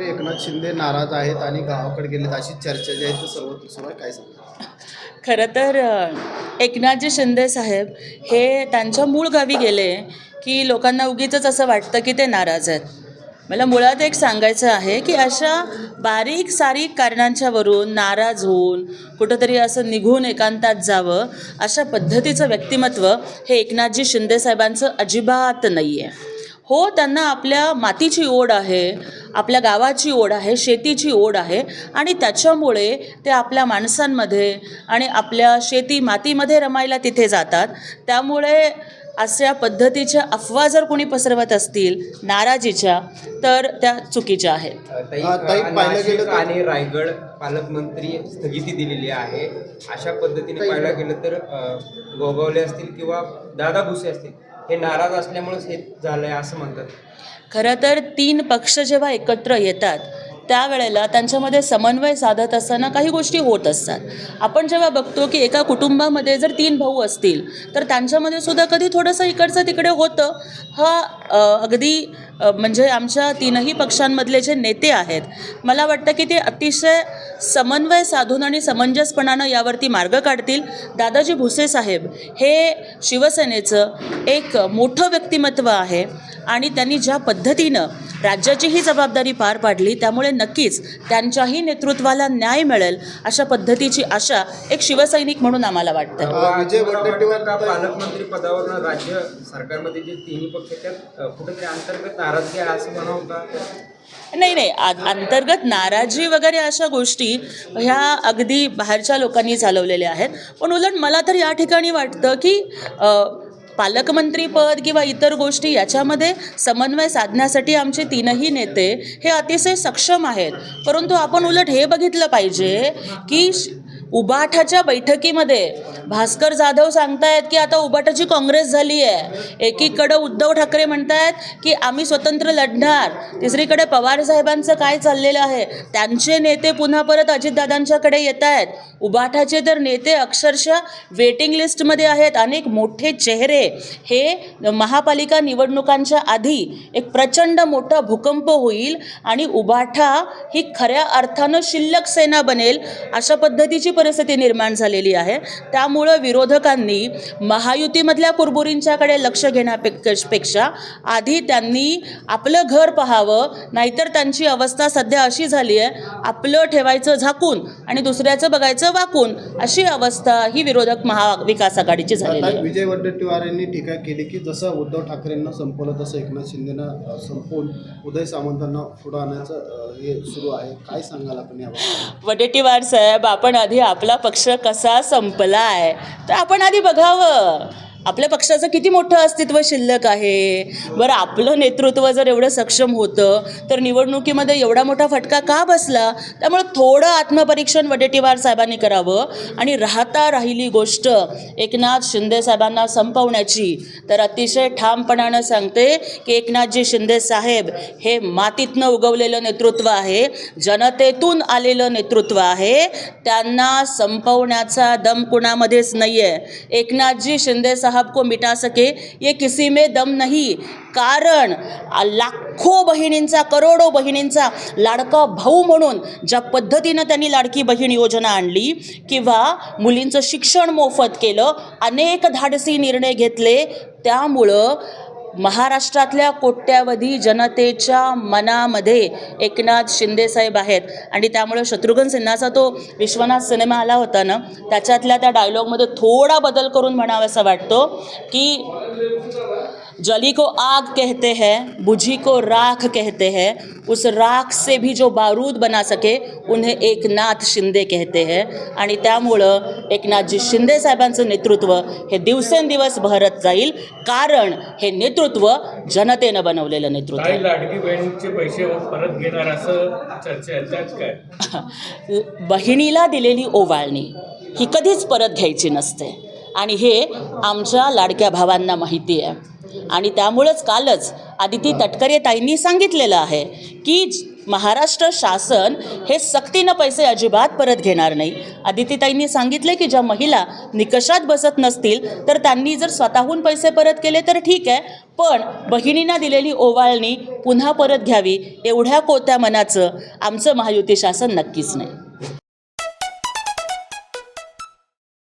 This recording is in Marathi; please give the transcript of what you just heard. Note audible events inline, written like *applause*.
मुख्यमंत्री एकनाथ शिंदे नाराज आहेत आणि गावाकडे गेलेत अशी चर्चा जी आहे सर्वत्र सुरू आहे काय सांगतात खरं तर एकनाथजी शिंदे साहेब हे त्यांच्या मूळ गावी गेले की लोकांना उगीच असं वाटतं की ते नाराज आहेत. मला मुळात एक सांगायचं आहे की अशा बारीक सारीक कारणांच्यावरून नाराज होऊन कुठंतरी असं निघून एकांतात जावं अशा पद्धतीचं व्यक्तिमत्व हे एकनाथजी शिंदे साहेबांचं अजिबात नाही आहे हो त्यांना आपल्या मातीची ओढ आहे आपल्या गावाची ओढ आहे शेतीची ओढ आहे आणि त्याच्यामुळे ते आपल्या माणसांमध्ये आणि आपल्या शेती मातीमध्ये रमायला तिथे जातात. त्यामुळे अशा पद्धतीच्या अफवा जर कोणी पसरवत असतील नाराजीच्या तर त्या चुकीच्या आहेत. हा, आणि रायगड पालकमंत्री स्थगिती दिलेली आहे. अशा पद्धतीने पाहायला गेलं तर गोगावले असतील किंवा दादा भुसे असतील हे नाराज असल्यामुळेच हे झालंय असं म्हणतात. खरं तर तीन पक्ष जेव्हा एकत्र येतात त्यावेळेला त्यांच्यामध्ये समन्वय साधत असताना काही गोष्टी होत असतात. आपण जेव्हा बघतो की एका कुटुंबामध्ये जर तीन भाऊ असतील तर त्यांच्यामध्ये सुद्धा कधी थोडंसं इकडचं तिकडे होतं. हा अगदी म्हणजे आमच्या तीनही पक्षांमधले जे नेते आहेत मला वाटतं की ते अतिशय समन्वय साधून आणि समंजसपणानं यावरती मार्ग काढतील. दादाजी भुसे साहेब हे शिवसेनेचं एक मोठं व्यक्तिमत्व आहे आणि त्यांनी ज्या पद्धतीनं राज्याची ही जबाबदारी पार पाडली त्यामुळे नक्कीच त्यांच्याही नेतृत्वाला न्याय मिळेल अशा पद्धतीची आशा एक शिवसैनिक म्हणून आम्हाला वाटतं विजय पालकमंत्री राज्य सरकारमध्ये जे तिन्ही पक्ष त्यात कुठेतरी अंतर्गत नाराजगी आहे असं म्हणावं का? नाही नाही आ- अंतर्गत नाराजी वगैरे अशा गोष्टी ह्या अगदी बाहेरच्या लोकांनी चालवलेल्या आहेत. पण उलट मला तर या ठिकाणी वाटतं की पालकमंत्रीपद किंवा इतर गोष्टी याच्यामध्ये समन्वय साधण्यासाठी आमचे तीनही नेते हे अतिशय सक्षम आहेत. परंतु आपण उलट हे बघितलं पाहिजे की उबाठाच्या बैठकीमध्ये भास्कर जाधव सांगतायत की आता उबाठाची काँग्रेस झाली आहे एकीकडं उद्धव ठाकरे म्हणतायत की आम्ही स्वतंत्र लढणार. तिसरीकडे पवार साहेबांचं काय चाललेलं आहे? त्यांचे नेते पुन्हा परत अजितदादांच्याकडे येत आहेत उबाठाचे तर नेते अक्षरशः वेटिंग लिस्टमध्ये आहेत. अनेक मोठे चेहरे. हे महापालिका निवडणुकांच्या आधी एक प्रचंड मोठा भूकंप होईल आणि उबाठा ही खऱ्या अर्थानं शिल्लक सेना बनेल अशा पद्धतीची परिस्थिती निर्माण झालेली आहे. त्यामुळं विरोधकांनी महायुतीमधल्या कुरबुरींच्याकडे लक्ष घेण्यापेक्षा आधी त्यांनी आपलं घर पाहावं नाहीतर त्यांची अवस्था सध्या अशी झाली आहे आपलं ठेवायचं झाकून आणि दुसऱ्याचं बघायचं वाकून अशी अवस्था ही विरोधक महाविकास आघाडीची आता आहे. विजय वडेट्टीवार यांनी टीका केली की जसं उद्धव ठाकरेंना संपवलं तसं एकनाथ शिंदेनं संपवून उदय सामंतांना पुढं आणायचं हे सुरू आहे. काय सांगाल आपण वडेट्टीवार साहेब आपण आधी आपला पक्ष कसा संपला आहे तर आपण आधी बघावं. आपल्या पक्षाचं किती मोठं अस्तित्व शिल्लक आहे? बरं आपलं नेतृत्व जर एवढं सक्षम होतं तर निवडणुकीमध्ये एवढा मोठा फटका का बसला? त्यामुळे थोडं आत्मपरीक्षण वडेट्टीवार साहेबांनी करावं आणि राहता राहिली गोष्ट एकनाथ शिंदे साहेबांना संपवण्याची. तर अतिशय ठामपणानं सांगते की एकनाथजी शिंदे साहेब हे मातीतनं उगवलेलं नेतृत्व आहे जनतेतून आलेलं नेतृत्व आहे. त्यांना संपवण्याचा दम कुणामध्येच नाही आहे एकनाथजी शिंदे साहेब को मिटा सके ये किसी में दम नहीं। कारण लाखो बहिणींचा करोडो बहिणींचा लाडका भाऊ म्हणून ज्या पद्धतीनं त्यांनी लाडकी बहीण योजना आणली किंवा मुलींचं शिक्षण मोफत केलं अनेक धाडसी निर्णय घेतले त्यामुळं महाराष्ट्रातल्या कोट्यावधी जनतेच्या मनामध्ये एकनाथ शिंदेसाहेब आहेत. आणि त्यामुळे शत्रुघ्न सिन्हाचा तो विश्वनाथ सिनेमा आला होता ना त्याच्यातल्या त्या डायलॉगमध्ये थोडा बदल करून म्हणावासा वाटतो की जली को आग कहते हैं बुझी को राख कहते हैं उस राख से भी जो बारूद बना सके उन्हें एकनाथ शिंदे कहते हैं. आणि त्यामुळं एकनाथजी शिंदे साहेबांचं नेतृत्व हे दिवसेंदिवस बहरत जाईल. कारण हे नेतृत्व जनतेनं बनवलेलं नेतृत्व काय आहे लाडकी बहिणीचे पैसे परत घेणार असं चर्चा आहे. त्यात काय? *laughs* बहिणीला दिलेली ओवाळणी ही कधीच परत घ्यायची नसते. आणि हे आमच्या लाडक्या भावांना माहिती आहे. आणि त्यामुळंच कालच आदिती तटकरे ताईंनी सांगितलेलं आहे की महाराष्ट्र शासन हे सक्तीनं पैसे अजिबात परत घेणार नाही. आदितीताईंनी सांगितले की ज्या महिला निकषात बसत नसतील तर त्यांनी जर स्वतःहून पैसे परत केले तर ठीक आहे पण बहिणींना दिलेली ओवाळणी पुन्हा परत घ्यावी एवढ्या कोत्या मनाचं आमचं महायुती शासन नक्कीच नाही.